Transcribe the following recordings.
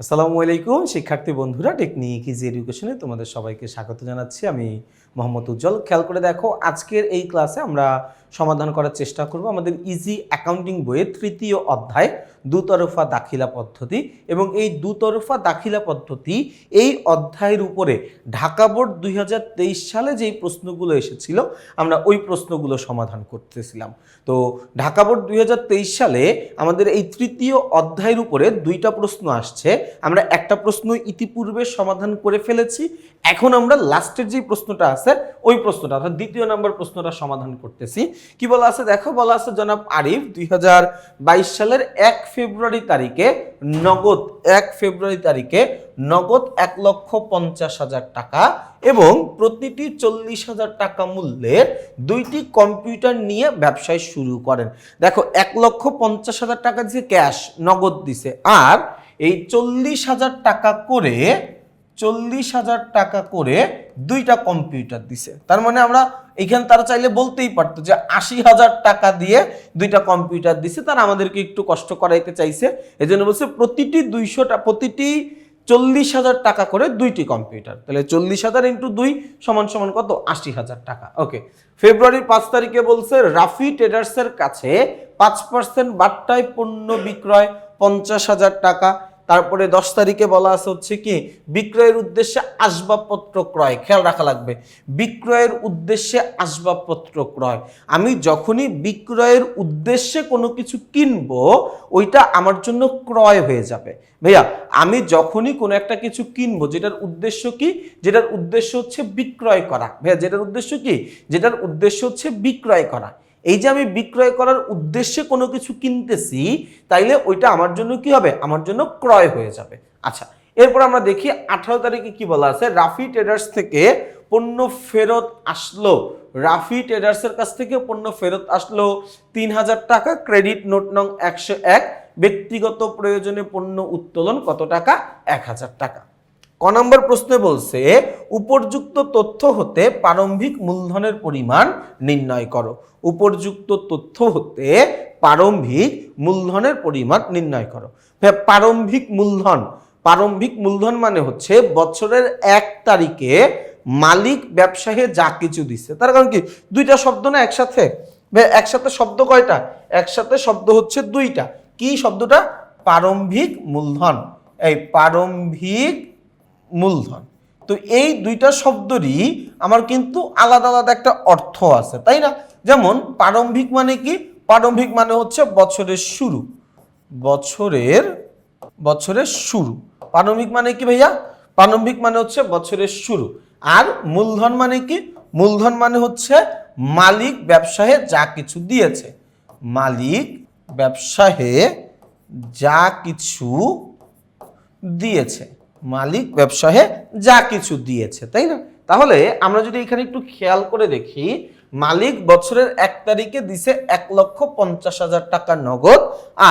আসসালামু আলাইকুম, শিক্ষার্থী বন্ধুরা টেকনিক ইজি এডুকেশনে তোমাদের সবাইকে স্বাগত জানাচ্ছি। আমি মোহাম্মদ উজ্জ্বল। খেয়াল করে দেখো, আজকের এই ক্লাসে আমরা সমাধান করার চেষ্টা করব আমাদের ইজি অ্যাকাউন্টিং বইয়ের তৃতীয় অধ্যায়। দুতরফা দাখিলা পদ্ধতি এবং এই দুতরফা দাখিলা পদ্ধতি এই অধ্যায়ের উপরে ঢাকা বোর্ড দুই হাজার তেইশ সালে যেই প্রশ্নগুলো এসেছিল, আমরা ওই প্রশ্নগুলো সমাধান করতেছিলাম। তো ঢাকা বোর্ড দুই হাজার তেইশ সালে আমাদের এই তৃতীয় অধ্যায়ের উপরে দুইটা প্রশ্ন আসছে, আমরা একটা প্রশ্ন ইতিপূর্বে সমাধান করে ফেলেছি, এখন আমরা লাস্টের যে প্রশ্নটা আছে, ওই প্রশ্নটা অর্থাৎ দ্বিতীয় নম্বর প্রশ্নটা সমাধান করতেছি। কি বলা আছে? দেখো, বলা আছে জনাব আরিফ, দুই হাজার বাইশ সালের এক ফেব্রুয়ারি তারিখে নগদ, এক ফেব্রুয়ারি তারিখে নগদ এক লক্ষ পঞ্চাশ হাজার টাকা এবং প্রতিটি চল্লিশ হাজার টাকা মূল্যের দুইটি কম্পিউটার নিয়ে ব্যবসায় শুরু করেন। দেখো, এক লক্ষ পঞ্চাশ হাজার টাকা দিছে ক্যাশ নগদ দিছে, আর এই চল্লিশ হাজার টাকা করে চল্লিশ হাজার টাকা করে দুইটা কম্পিউটার দিছে। তার মানে আমরা এখানে তারা চাইলে বলতেই পারতো যে আশি হাজার টাকা দিয়ে দুইটা কম্পিউটার দিছে। তারা আমাদেরকে একটু কষ্ট করাইতে চাইছে। এই জন্য বলছে প্রতিটি দুইশোটা, প্রতিটি চল্লিশ হাজার টাকা করে দুইটি কম্পিউটার। তাহলে চল্লিশ হাজার ইন্টু দুই সমান সমান কত? আশি হাজার টাকা। ওকে ফেব্রুয়ারির পাঁচ তারিখে বলছে রাফি ট্রেডার্সের কাছে পাঁচ পার্সেন্ট বাট্টায় পণ্য বিক্রয় পঞ্চাশ হাজার টাকা। তারপরে দশ তারিখে বলা আছে হচ্ছে কি, বিক্রয়ের উদ্দেশ্যে আসবাবপত্র ক্রয়। খেয়াল রাখা লাগবে। বিক্রয়ের উদ্দেশ্যে আসবাবপত্র ক্রয়। আমি যখনই বিক্রয়ের উদ্দেশ্যে কোনো কিছু কিনব, ওইটা আমার জন্য ক্রয় হয়ে যাবে। ভাইয়া, আমি যখনই কোনো একটা কিছু কিনবো, যেটার উদ্দেশ্য কি? যেটার উদ্দেশ্য হচ্ছে বিক্রয় করা। ভাইয়া, যেটার উদ্দেশ্য কি? যেটার উদ্দেশ্য হচ্ছে বিক্রয় করা। এই যে আমি বিক্রয় করার উদ্দেশ্যে কোনো কিছু কিনতেছি, তাইলে ওইটা আমার জন্য কি হবে? আমার জন্য ক্রয় হয়ে যাবে। আচ্ছা এরপর আমরা দেখি আঠারো তারিখে কি বলা আছে? রাফি ট্রেডার্স থেকে পণ্য ফেরত আসলো। রাফি ট্রেডার্সের কাছ থেকে পণ্য ফেরত আসলো তিন হাজার টাকা, ক্রেডিট নোট নং একশো এক। ব্যক্তিগত প্রয়োজনে পণ্য উত্তোলন কত টাকা? এক হাজার টাকা। ক নম্বর প্রশ্নে বলছে, উপর্যুক্ত তথ্য হতে প্রারম্ভিক মূলধনের পরিমাণ নির্ণয় করো। উপর্যুক্ত তথ্য হতে প্রারম্ভিক মূলধনের পরিমাণ নির্ণয় করো। প্রারম্ভিক মূলধন প্রারম্ভিক মূলধন মানে হচ্ছে বছরের এক তারিখে মালিক ব্যবসায়ী যা কিছু দিচ্ছে তার কারণ কি? দুইটা শব্দ না একসাথে? একসাথে শব্দ কয়টা? একসাথে শব্দ হচ্ছে দুইটা। কি শব্দটা? প্রারম্ভিক মূলধন। এই প্রারম্ভিক মূলধন। তো এই দুইটা শব্দরই আমার কিন্তু আলাদা আলাদা একটা অর্থ আছে, তাই না? যেমন প্রারম্ভিক মানে কি? প্রারম্ভিক মানে হচ্ছে বছরের শুরু। বছরের বছরের শুরু। প্রারম্ভিক মানে কি ভাইয়া? প্রারম্ভিক মানে হচ্ছে বছরের শুরু। আর মূলধন মানে কি? মূলধন মানে হচ্ছে মালিক ব্যবসায়ে যা কিছু দিয়েছে। মালিক ব্যবসায়ে যা কিছু দিয়েছে। মালিক, ব্যবসায়ে যা কিছু দিয়েছে, তাই না? তাহলে আমরা যদি এখানে একটু খেয়াল করে দেখি, মালিক বছরের এক তারিখে দিছে এক লক্ষ পঞ্চাশ হাজার টাকা নগদ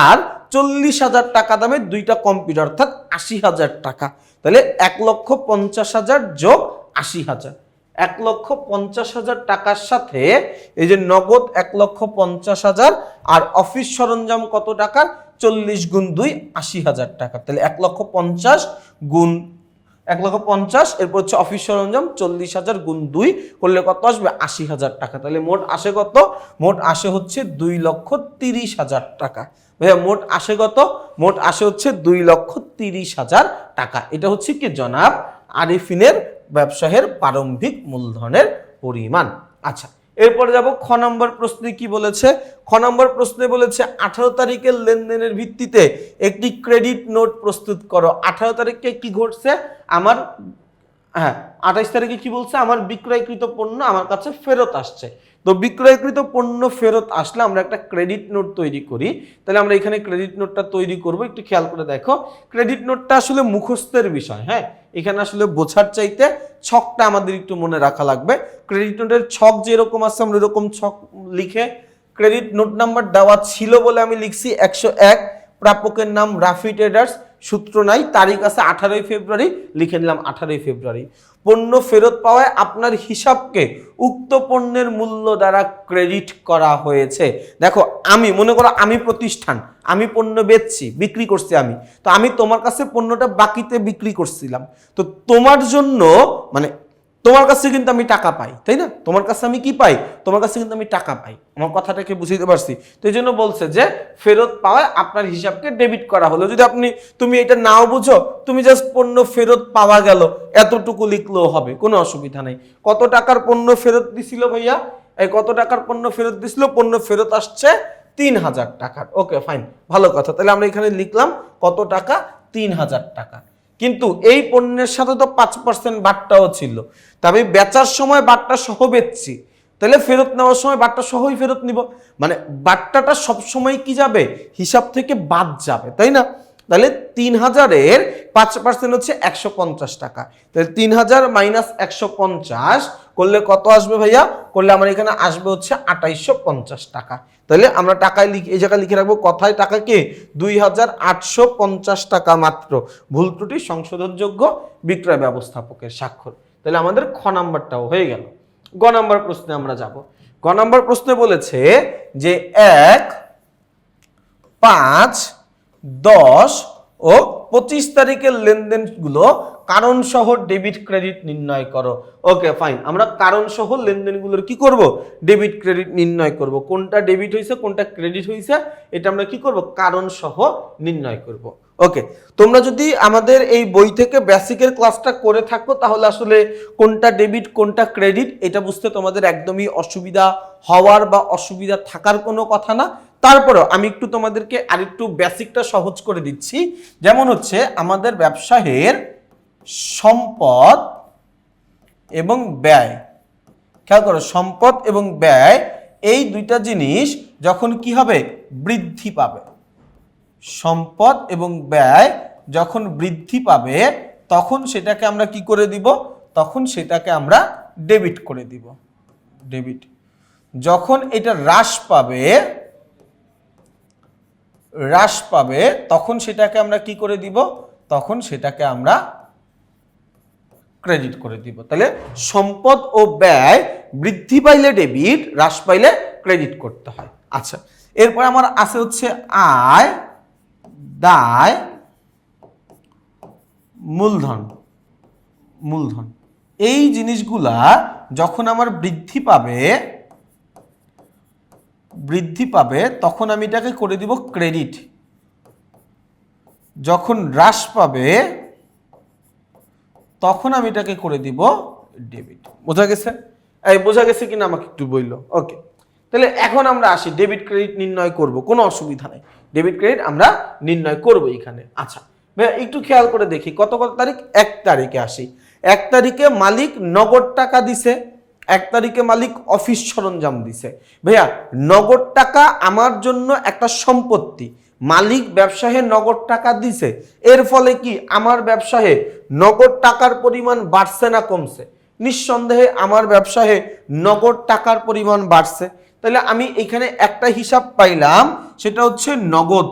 আর চল্লিশ হাজার টাকা দামের দুইটা কম্পিউটার, অর্থাৎ আশি হাজার টাকা। তাহলে এক লক্ষ পঞ্চাশ হাজার যোগ আশি হাজার। এক লক্ষ পঞ্চাশ হাজার টাকার সাথে এই যে নগদ এক লক্ষ পঞ্চাশ হাজার আর অফিস সরঞ্জাম কত টাকার? চল্লিশ গুণ দুই, আশি হাজার টাকা। তাহলে এক লক্ষ পঞ্চাশ গুণ, এক লক্ষ পঞ্চাশ, এরপর হচ্ছে অফিস সরঞ্জাম, চল্লিশ হাজার গুণ দুই করলে কত আসবে? আশি হাজার টাকা। তাহলে মোট আসে কত? মোট আসে হচ্ছে দুই লক্ষ তিরিশ হাজার টাকা। ভাইয়া, মোট আসে কত? মোট আসে হচ্ছে দুই লক্ষ তিরিশ হাজার টাকা। এটা হচ্ছে কি জনাব আরিফিনের ব্যবসায়ের প্রারম্ভিক মূলধনের পরিমাণ। আচ্ছা এরপরে যাব খ নম্বর প্রশ্নে কি বলেছে? খ নম্বর প্রশ্নে বলেছে, আঠারো তারিখের লেনদেনের ভিত্তিতে একটি ক্রেডিট নোট প্রস্তুত করো। আঠারো তারিখে কি ঘটছে? আমার হ্যাঁ আঠাইশ তারিখে কি বলছে? আমার বিক্রয়কৃত পণ্য আমার কাছে ফেরত আসছে। তো বিক্রয়কৃত পণ্য ফেরত আসলে আমরা একটা ক্রেডিট নোট তৈরি করি। তাহলে আমরা এখানে ক্রেডিট নোটটা তৈরি করব। একটু খেয়াল করে দেখো। ক্রেডিট নোটটা আসলে মুখস্থের বিষয় হ্যাঁ? এখানে আসলে বোঝার চাইতে ছকটা আমাদের একটু মনে রাখা লাগবে। ক্রেডিট নোটের ছক যেরকম আছে, আমরা এরকম ছক লিখে ক্রেডিট নোট নাম্বার দেওয়া ছিল বলে আমি লিখছি একশো এক। প্রাপকের নাম রাফি ট্রেডার্স। সূত্র নাই, তারিখ আছে আঠারোই ফেব্রুয়ারি, লিখে নিলাম আঠারোই ফেব্রুয়ারি। পণ্য ফেরত পাওয়ায় আপনার হিসাবকে উক্ত পণ্যের মূল্য দ্বারা ক্রেডিট করা হয়েছে। দেখো, আমি, মনে করো আমি প্রতিষ্ঠান, আমি পণ্য বেচছি, বিক্রি করছি আমি। তো আমি তোমার কাছে পণ্যটা বাকিতে বিক্রি করছিলাম। তো তোমার জন্য মানে তোমার কাছে কিন্তু আমি টাকা পাই, তাই না? তোমার কাছে আমি কি পাই? তোমার কাছে কিন্তু আমি টাকা পাই। আমার কথাটাকে বুঝাইতে পারছি। তো এই জন্য বলছে যে, ফেরত পাওয়ায় আপনার হিসাবকে ডেবিট করা হলো। যদি আপনি, তুমি এটা নাও বুঝো, তুমি জাস্ট পণ্য ফেরত পাওয়া গেল, এতটুকু লিখলেও হবে, কোনো অসুবিধা নেই। কত টাকার পণ্য ফেরত দিছিল ভাইয়া? এই কত টাকার পণ্য ফেরত দিছিল? পণ্য ফেরত আসছে তিন হাজার টাকার। ওকে ফাইন ভালো কথা। তাহলে আমরা এখানে লিখলাম কত টাকা? তিন হাজার টাকা। কিন্তু এই পণ্যের সাথে তো পাঁচ পার্সেন্ট বাট্টাও ছিল। তা আমি বেচার সময় বাট্টা সহ বেচছি। তাহলে ফেরত নেওয়ার সময় বাট্টা সহই ফেরত নিব। মানে বাট্টাটা সবসময় কি যাবে? হিসাব থেকে বাদ যাবে, তাই না? তাহলে তিন হাজারের পাঁচ পার্সেন্ট হচ্ছে একশো পঞ্চাশ টাকা। তাহলে তিন হাজার মাইনাস একশো পঞ্চাশ করলে কত আসবে ভাইয়া? করলে আমার এখানে আসবে হচ্ছে আঠাইশশো পঞ্চাশ টাকা। তাহলে আমরা টাকায় লিখে, এই জায়গায় লিখে রাখব, কথায় টাকা কি? দুই হাজার আটশো পঞ্চাশ টাকা মাত্র। ভুল ত্রুটি, সংশোধনযোগ্য, বিক্রয় ব্যবস্থাপকের স্বাক্ষর। তাহলে আমাদের খ নাম্বারটাও হয়ে গেল। গ নাম্বার প্রশ্নে আমরা যাব। গ নাম্বার প্রশ্নে বলেছে যে এক, পাঁচ, দশ ও পঁচিশ তারিখের লেনদেনগুলো কারণ সহ ডেবিট ক্রেডিট নির্ণয় করো। ওকে ফাইন আমরা কারণ সহ লেনদেনগুলোর কি করব? ডেবিট ক্রেডিট নির্ণয় করব। কোনটা ডেবিট হয়েছে কোনটা ক্রেডিট হয়েছে এটা আমরা কি করব? কারণ সহ নির্ণয় করব। ওকে, তোমরা যদি আমাদের এই বই থেকে বেসিকের ক্লাসটা করে থাকো, তাহলে আসলে কোনটা ডেবিট, কোনটা ক্রেডিট, এটা বুঝতে তোমাদের একদমই অসুবিধা হওয়ার বা অসুবিধা থাকার কোনো কথা না। তারপরেও আমি একটু তোমাদেরকে আরেকটু বেসিকটা সহজ করে দিচ্ছি। যেমন হচ্ছে, আমাদের ব্যবসায়ের সম্পদ এবং ব্যয়। খেয়াল করো, সম্পদ এবং ব্যয়, এই দুইটা জিনিস যখন কি হবে? বৃদ্ধি পাবে। সম্পদ এবং ব্যয় যখন বৃদ্ধি পাবে, তখন সেটাকে আমরা কি করে দিব? তখন সেটাকে আমরা ডেবিট করে দিব। ডেবিট। যখন এটা হ্রাস পাবে হ্রাস পাবে, তখন সেটাকে আমরা কি করে দিব? তখন সেটাকে আমরা ক্রেডিট করে দিব। তাহলে সম্পদ ও ব্যয় বৃদ্ধি পাইলে ডেবিট হ্রাস পাইলে ক্রেডিট করতে হয়। আচ্ছা এরপর আমার আছে হচ্ছে আয়, দায়, মূলধন। মূলধন। এই জিনিসগুলা যখন আমার বৃদ্ধি পাবে বৃদ্ধি পাবে, তখন আমি এটাকে করে দিব ক্রেডিট যখন হ্রাস পাবে তখন আমি এটাকে করে দিব ডেবিট। বোঝা গেছে? এই বোঝা গেছে কিনা আমাকে একটু বলল ওকে। তাহলে এখন আমরা আসি, ডেবিট ক্রেডিট নির্ণয় করব, কোনো অসুবিধা নেই। ডেবিট ক্রেডিট আমরা নির্ণয় করব এখানে। আচ্ছা ভাইয়া একটু খেয়াল করে দেখি, কত কত তারিখ? এক তারিখে আসি। এক তারিখে মালিক নগদ টাকা দিছে, এক তারিখে মালিক অফিস সরঞ্জাম দিছে। ভাইয়া, নগদ টাকা আমার জন্য একটা সম্পত্তি মালিক ব্যবসায়ে নগদ টাকা দিছে। এর ফলে কি আমার ব্যবসায়ে নগদ টাকার পরিমাণ বাড়ছে না কমছে? নিঃসন্দেহে আমার ব্যবসায়ে নগদ টাকার পরিমাণ বাড়ছে। তাহলে আমি এখানে একটা হিসাব পাইলাম, সেটা হচ্ছে নগদ।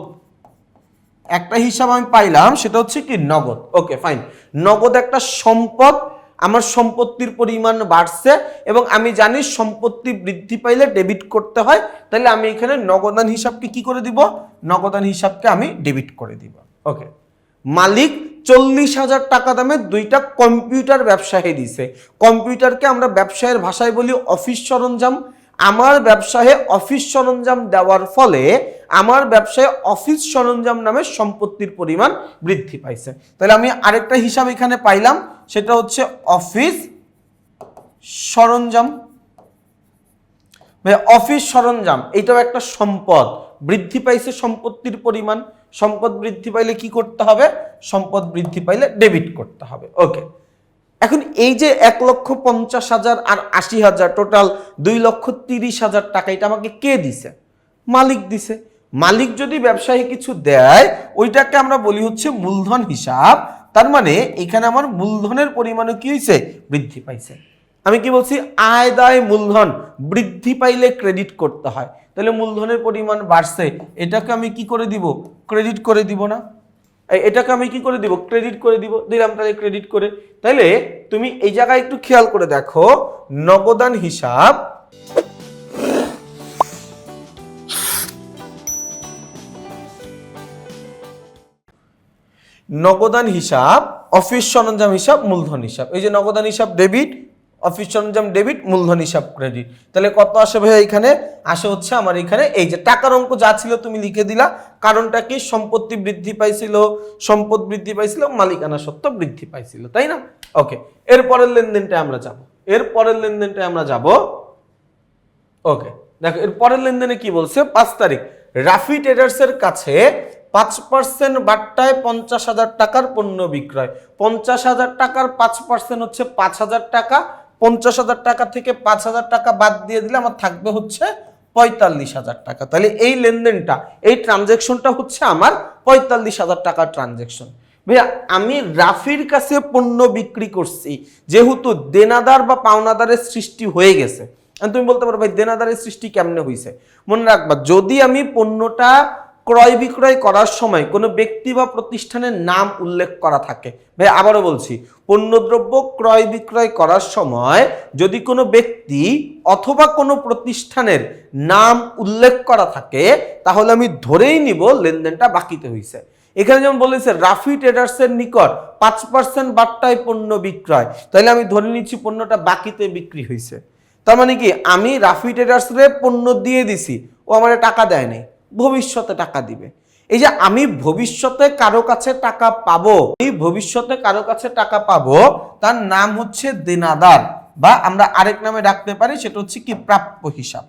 একটা হিসাব আমি পাইলাম, সেটা হচ্ছে কি নগদ। Okay, fine. নগদ একটা সম্পদ আমার সম্পত্তির পরিমাণ বাড়ছে এবং আমি জানি সম্পত্তি বৃদ্ধি পাইলে ডেবিট করতে হয় তাহলে আমি এখানে নগদান হিসাবকে কি করে দিব? নগদান হিসাবকে আমি ডেবিট করে দিব। ওকে মালিক চল্লিশ হাজার টাকা দামে দুইটা কম্পিউটার ব্যবসায়ী দিছে। কম্পিউটারকে আমরা ব্যবসায়ের ভাষায় বলি অফিস সরঞ্জাম। আমার ব্যবসায় অফিস সরঞ্জাম দেওয়ার ফলে আমার ব্যবসায় অফিস সরঞ্জাম নামে সম্পত্তির পরিমাণ বৃদ্ধি পাইছে। তাহলে আমি আরেকটা হিসাব এখানে পাইলাম, সেটা হচ্ছে অফিস সরঞ্জাম। অফিস সরঞ্জাম, এটাও একটা সম্পদ। বৃদ্ধি পাইছে সম্পত্তির পরিমাণ। সম্পদ বৃদ্ধি পাইলে কি করতে হবে? সম্পদ বৃদ্ধি পাইলে ডেবিট করতে হবে। ওকে এখন এই যে এক লক্ষ পঞ্চাশ হাজার আর আশি হাজার টোটাল দুই লক্ষ তিরিশ হাজার টাকা, এটা আমাকে কে দিছে? মালিক দিছে। মালিক যদি ব্যবসায়ী কিছু দেয়, ওইটাকে আমরা বলি হচ্ছে মূলধন হিসাব। তার মানে এখানে আমার মূলধনের পরিমাণও কি হয়েছে বৃদ্ধি পাইছে। আমি কি বলছি? আয় দায় মূলধন, বৃদ্ধি পাইলে ক্রেডিট করতে হয়। তাহলে মূলধনের পরিমাণ বাড়ছে, এটাকে আমি কি করে দিব? ক্রেডিট করে দিব না। এটাকে আমি কি করে দিব? ক্রেডিট করে দিব। দিলাম তাহলে ক্রেডিট করে। তাহলে তুমি এই জায়গায় একটু খেয়াল করে দেখো, নগদান হিসাব নগদান হিসাব, অফিস সরঞ্জাম হিসাব, মূলধন হিসাব। এই যে নগদান হিসাব ডেবিট অফিস সরঞ্জাম ডেবিট মূলধন, হিসাব ক্রেডিট তাহলে কত আসে ভাই এখানে? আসে হচ্ছে আমার এখানে এই যে টাকার অঙ্ক যা ছিল তুমি লিখে দিলা। কারণটা কি? সম্পত্তি বৃদ্ধি পাইছিল, সম্পদ বৃদ্ধি পাইছিল, মালিকানা সত্ত্ব বৃদ্ধি পাইছিল, তাই না? ওকে এর পরের লেনদেনটা আমরা যাব। এর পরের লেনদেনটা আমরা যাব। ওকে দেখো, এর পরের লেনদেনে কি বলছে? পাঁচ তারিখ। রাফি ট্রেডার্সের কাছে পাঁচ পার্সেন্ট বাট্টায় পঞ্চাশ হাজার টাকার পণ্য বিক্রয়। পঞ্চাশ হাজার টাকার পাঁচ পার্সেন্ট হচ্ছে পাঁচ হাজার টাকা। পঞ্চাশ হাজার টাকা থেকে পাঁচ হাজার টাকা বাদ দিয়ে দিলে আমার থাকবে হচ্ছে পঁয়তাল্লিশ হাজার টাকা। তাহলে এই লেনদেনটা, এই ট্রানজেকশনটা হচ্ছে আমার পঁয়তাল্লিশ হাজার টাকার ট্রানজেকশন ভাইয়া, আমি রাফির কাছে পণ্য বিক্রি করছি, যেহেতু দেনাদার বা পাওনাদারের সৃষ্টি হয়ে গেছে। তুমি বলতে পারো, ভাই, দেনাদারের সৃষ্টি কেমনে হয়েছে মনে রাখবা, যদি আমি পণ্যটা ক্রয় বিক্রয় করার সময় কোনো ব্যক্তি বা প্রতিষ্ঠানের নাম উল্লেখ করা থাকে। ভাই, আবারও বলছি, পণ্যদ্রব্য ক্রয় বিক্রয় করার সময় যদি কোনো ব্যক্তি অথবা কোনো প্রতিষ্ঠানের নাম উল্লেখ করা থাকে, তাহলে আমি ধরেই নিব লেনদেনটা বাকিতে হয়েছে এখানে যেমন বলেছে, রাফি ট্রেডার্সের নিকট পাঁচ পার্সেন্ট বাট্টায় পণ্য বিক্রয়, তাহলে আমি ধরে নিচ্ছি পণ্যটা বাকিতে বিক্রি হয়েছে তার মানে কি, আমি রাফি ট্রেডার্সরে পণ্য দিয়ে দিছি, ও আমার টাকা দেয় ভবিষ্যতে টাকা দিবে। এই যে আমি ভবিষ্যতে কারও কাছে টাকা পাবো এই ভবিষ্যতে কারও কাছে টাকা পাবো, তার নাম হচ্ছে দেনাদার বা আমরা আরেক নামে ডাকতে পারি, সেটা হচ্ছে কি প্রাপ্য হিসাব।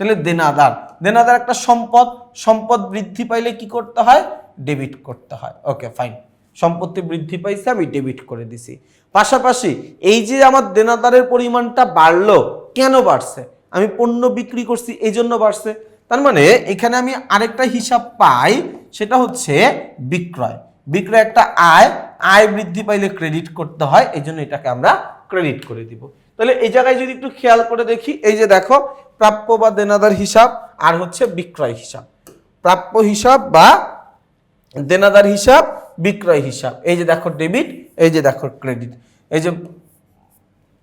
তাহলে দেনাদার দেনাদার একটা সম্পদ সম্পদ বৃদ্ধি পাইলে কি করতে হয়? ডেবিট করতে হয়। ওকে ফাইন সম্পত্তি বৃদ্ধি পাইছে, আমি ডেবিট করে দিছি। পাশাপাশি এই যে আমার দেনাদারের পরিমাণটা বাড়লো, কেন বাড়ছে? আমি পণ্য বিক্রি করছি এই জন্য বাড়ছে। তার মানে এখানে আমি আরেকটা হিসাব পাই, সেটা হচ্ছে বিক্রয়। বিক্রয় একটা আয় আয় বৃদ্ধি পাইলে ক্রেডিট করতে হয় এই জন্য এটাকে আমরা ক্রেডিট করে দিব। তাহলে এই জায়গায় যদি একটু খেয়াল করে দেখি, এই যে দেখো, প্রাপ্য বা দেনাদার হিসাব, আর হচ্ছে বিক্রয় হিসাব। প্রাপ্য হিসাব বা দেনাদার হিসাব, বিক্রয় হিসাব। এই যে দেখো ডেবিট এই যে দেখো ক্রেডিট এই যে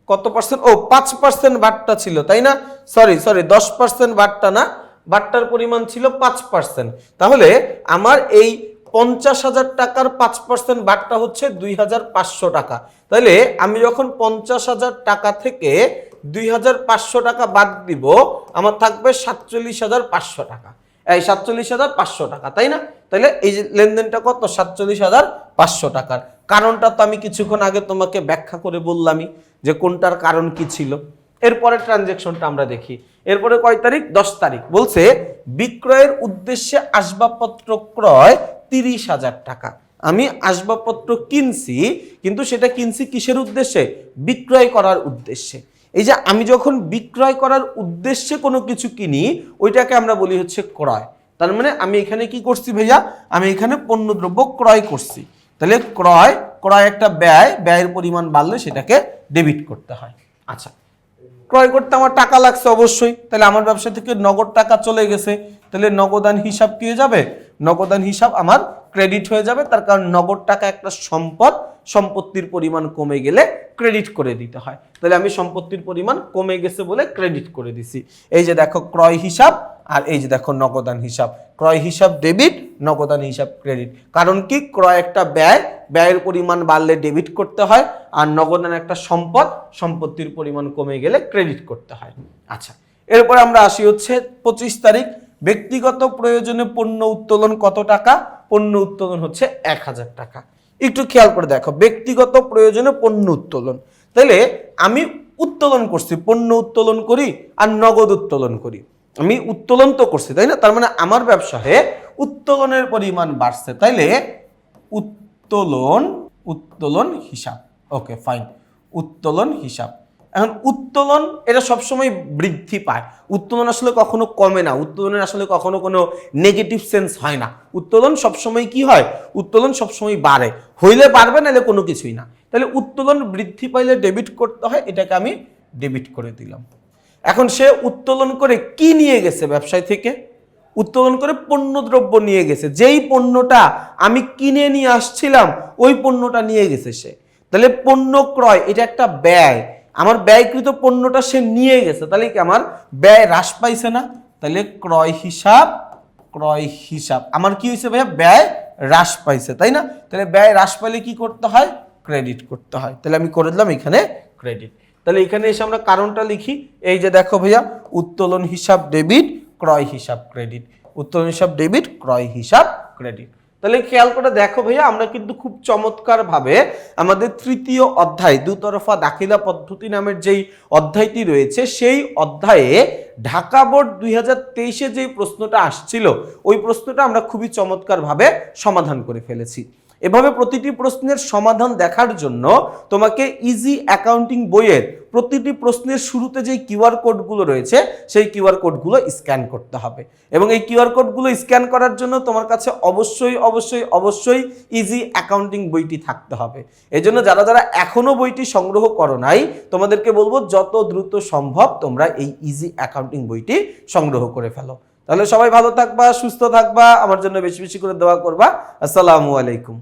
কত পার্সেন্ট ও, পাঁচ পার্সেন্ট বাট্টা ছিল, তাই না? সরি সরি দশ পার্সেন্ট বাট্টা না বাট্টার পরিমাণ ছিল পাঁচ পার্সেন্ট তাহলে আমার এই পঞ্চাশ হাজার টাকার পাঁচ পার্সেন্ট বাট্টা হচ্ছে দুই হাজার পাঁচশো টাকা। তাহলে আমি যখন পঞ্চাশ হাজার টাকা থেকে দুই হাজার পাঁচশো টাকা বাদ দিব, আমার থাকবে সাতচল্লিশ হাজার পাঁচশো টাকা। এই সাতচল্লিশ হাজার পাঁচশো টাকা, তাই না? তাহলে এই যে লেনদেনটা কত? সাতচল্লিশ হাজার পাঁচশো টাকার। কারণটা তো আমি কিছুক্ষণ আগে তোমাকে ব্যাখ্যা করে বললামই যে কোনটার কারণ কি ছিল। এরপরে ট্রানজেকশনটা আমরা দেখি। এরপরে কয় তারিখ? দশ তারিখ। বলছে, বিক্রয়ের উদ্দেশ্যে আসবাবপত্র ক্রয় তিরিশ হাজার টাকা। আমি আসবাবপত্র কিনছি, কিন্তু সেটা কিনছি কিসের উদ্দেশ্যে? বিক্রয় করার উদ্দেশ্যে। এই যে আমি যখন বিক্রয় করার উদ্দেশ্যে কোনো কিছু কিনি, ওইটাকে আমরা বলি হচ্ছে ক্রয়। তার মানে আমি এখানে কি করছি ভাইয়া? আমি এখানে পণ্যদ্রব্য ক্রয় করছি। তাহলে ক্রয় ক্রয় একটা ব্যয়, ব্যয়ের পরিমাণ বাড়লে সেটাকে ডেবিট করতে হয়। আচ্ছা ক্রয় করতে আমার টাকা লাগছে অবশ্যই। তাহলে আমার ব্যবসা থেকে নগদ টাকা চলে গেছে। তাহলে নগদান হিসাব কি হয়ে যাবে? নগদান হিসাব আমার ক্রেডিট হয়ে যাবে। তার কারণ নগদ টাকা একটা সম্পদ, সম্পত্তির পরিমাণ কমে গেলে ক্রেডিট করে দিতে হয়। তাহলে আমি সম্পত্তির পরিমাণ কমে গেছে বলে ক্রেডিট করে দিছি। এই যে দেখো, ক্রয় হিসাব আর এই যে দেখো নগদান হিসাব, ক্রয় হিসাব ডেবিট নগদান হিসাব ক্রেডিট কারণ কি? ক্রয় একটা ব্যয়, ব্যয়ের পরিমাণ বাড়লে ডেবিট করতে হয়, আর নগদান একটা সম্পদ, সম্পত্তির পরিমাণ কমে গেলে ক্রেডিট করতে হয়। আচ্ছা এরপর আমরা আসি হচ্ছে পঁচিশ তারিখ। ব্যক্তিগত প্রয়োজনে পণ্য উত্তোলন কত টাকা? পণ্য উত্তোলন হচ্ছে এক হাজার টাকা। একটু খেয়াল করে দেখো, ব্যক্তিগত প্রয়োজনে পণ্য উত্তোলন। তাহলে আমি উত্তোলন করছি, পণ্য উত্তোলন করি আর নগদ উত্তোলন করি। আমি উত্তোলন তো করছি, তাই না? তার মানে আমার ব্যবসায় উত্তোলনের পরিমাণ বাড়ছে। তাইলে উত্তোলন উত্তোলন হিসাব। Okay, fine. উত্তোলন হিসাব। এখন উত্তোলন, এটা সবসময় বৃদ্ধি পায়। উত্তোলন আসলে কখনো কমে না। উত্তোলনের আসলে কখনো কোনো নেগেটিভ সেন্স হয় না। উত্তোলন সবসময় কি হয়? উত্তোলন সবসময় বাড়ে। হইলে বাড়বে নাহলে কোনো কিছুই না। তাহলে উত্তোলন বৃদ্ধি পাইলে ডেবিট করতে হয়। এটাকে আমি ডেবিট করে দিলাম। এখন সে উত্তোলন করে কি নিয়ে গেছে ব্যবসায় থেকে? উত্তোলন করে পণ্যদ্রব্য নিয়ে গেছে। যেই পণ্যটা আমি কিনে নিয়ে আসছিলাম, ওই পণ্যটা নিয়ে গেছে সে। তাহলে পণ্য ক্রয়, এটা একটা ব্যয়। আমার ব্যয়কৃত পণ্যটা সে নিয়ে গেছে, তাহলে কি আমার ব্যয় হ্রাস পাইছে না? তাহলে ক্রয় হিসাব ক্রয় হিসাব। আমার কি হয়েছে ভাইয়া? ব্যয় হ্রাস পাইছে, তাই না? তাহলে ব্যয় হ্রাস পাইলে কি করতে হয়? ক্রেডিট করতে হয়। তাহলে আমি করে দিলাম এখানে ক্রেডিট। তাহলে এখানে এসে আমরা কারণটা লিখি। এই যে দেখো ভাইয়া, উত্তোলন হিসাব ডেবিট, ক্রয় হিসাব ক্রেডিট। উত্তোলন হিসাব ডেবিট, ক্রয় হিসাব ক্রেডিট। তাহলে খেয়াল করে দেখো ভাইয়া, আমরা কিন্তু খুব চমৎকার ভাবে আমাদের তৃতীয় অধ্যায়, দুতরফা দাখিলা পদ্ধতি নামের যেই অধ্যায়টি রয়েছে, সেই অধ্যায়ে ঢাকা বোর্ড দুই হাজার তেইশে যেই প্রশ্নটা আসছিল, ওই প্রশ্নটা আমরা খুবই চমৎকারভাবে সমাধান করে ফেলেছি। এভাবে প্রতিটি প্রশ্নের সমাধান দেখার জন্য তোমাকে ইজি অ্যাকাউন্টিং বইয়ের প্রতিটি প্রশ্নের শুরুতে যে কিউআর কোডগুলো রয়েছে, সেই কিউআর কোডগুলো স্ক্যান করতে হবে। এবং এই কিউআর কোডগুলো স্ক্যান করার জন্য তোমার কাছে অবশ্যই অবশ্যই অবশ্যই ইজি অ্যাকাউন্টিং বইটি থাকতে হবে। এই জন্য যারা যারা এখনও বইটি সংগ্রহ করো নাই, তোমাদেরকে বলব যত দ্রুত সম্ভব তোমরা এই ইজি অ্যাকাউন্টিং বইটি সংগ্রহ করে ফেলো। তাহলে সবাই ভালো থাকবা, সুস্থ থাকবা, আমার জন্য বেশি বেশি করে দোয়া করবা। আসসালামু আলাইকুম।